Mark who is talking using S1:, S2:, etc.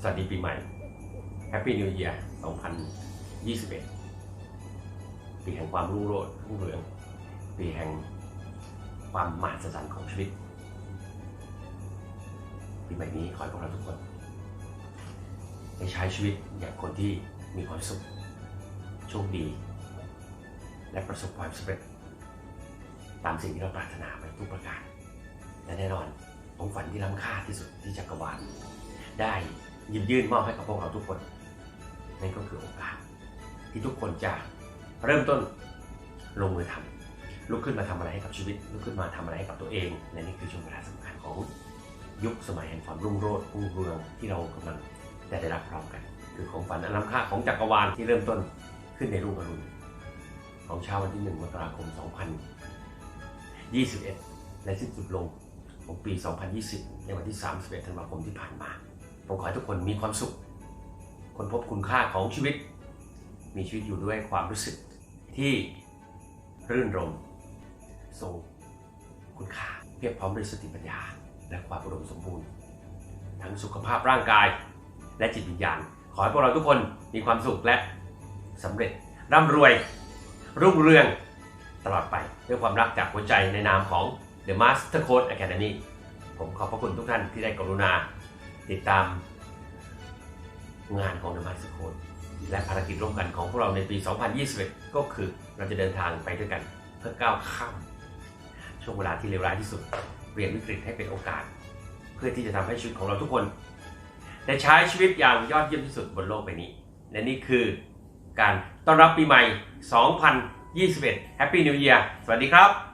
S1: สวัสดีปีใหม่ Happy New Year 2021 ปีแห่งความรุ่งโรจน์รุ่งเรือง ปีแห่งความมหัศจรรย์ของชีวิต ปีใหม่นี้ขอให้พวกเราทุกคนได้ใช้ชีวิตอย่างคนที่มีความสุข โชคดี และประสบความสำเร็จตามสิ่งที่เราปรารถนาไปทุกประการ และแน่นอนของฝันที่ล้ำค่าที่สุดที่จักรวาลได้ หยิบยื่นมอบให้กับพวกเราทุกคนนั่นก็คือโอกาส ที่ทุกคนจะเริ่มต้นลงมือทำลุกขึ้นมาทำอะไรให้กับชีวิต ลุกขึ้นมาทำอะไรให้กับตัวเองและนี่คือช่วงเวลาสำคัญของยุคสมัยแห่งความรุ่งโรจน์รุ่งเรืองที่เรากำลังได้ได้รับพร้อมกัน คือของฝันอันล้ำค่าของจักรวาลที่เริ่มต้นขึ้นในรุ่งอรุณของเช้าวันที่1มกราคม 2021 และสิ้นสุดลงของปี 2020 ในวันที่ 31 ธันวาคมที่ผ่านมา ผมขอให้ทุกคนมีความสุข คนพบคุณค่าของชีวิต มีชีวิตอยู่ด้วยความรู้สึกที่รื่นรมทรงคุณค่าเพียบพร้อมด้วยสติปัญญา และความอุดมสมบูรณ์ ทั้งสุขภาพร่างกาย และจิตวิญญาณ ขอให้พวกเราทุกคนมีความสุขและสำเร็จร่ำรวย รุ่งเรืองตลอดไปด้วยความรักจากหัวใจในนามของ The Master Code Academy ผมขอบพระคุณทุกท่านที่ได้กรุณา ติดตามงานของ The m a s โคนและภารกิจร่วมกันของพวกเราในปี 2021 ก็คือเราจะเดินทางไปด้วยกันเพื่อก้าวข้ามช่วงเวลาที่เลวร้ายที่สุดเปลี่ยนวิกฤตให้เป็นโอกาส เพื่อที่จะทำให้ชีวิตของเราทุกคนได้ใช้ชีวิตอย่างยอดเยี่ยมที่สุดบนโลกใบนี้ และนี่คือการต้อนรับปีใหม่ 2021 Happy New Year สวัสดีครับ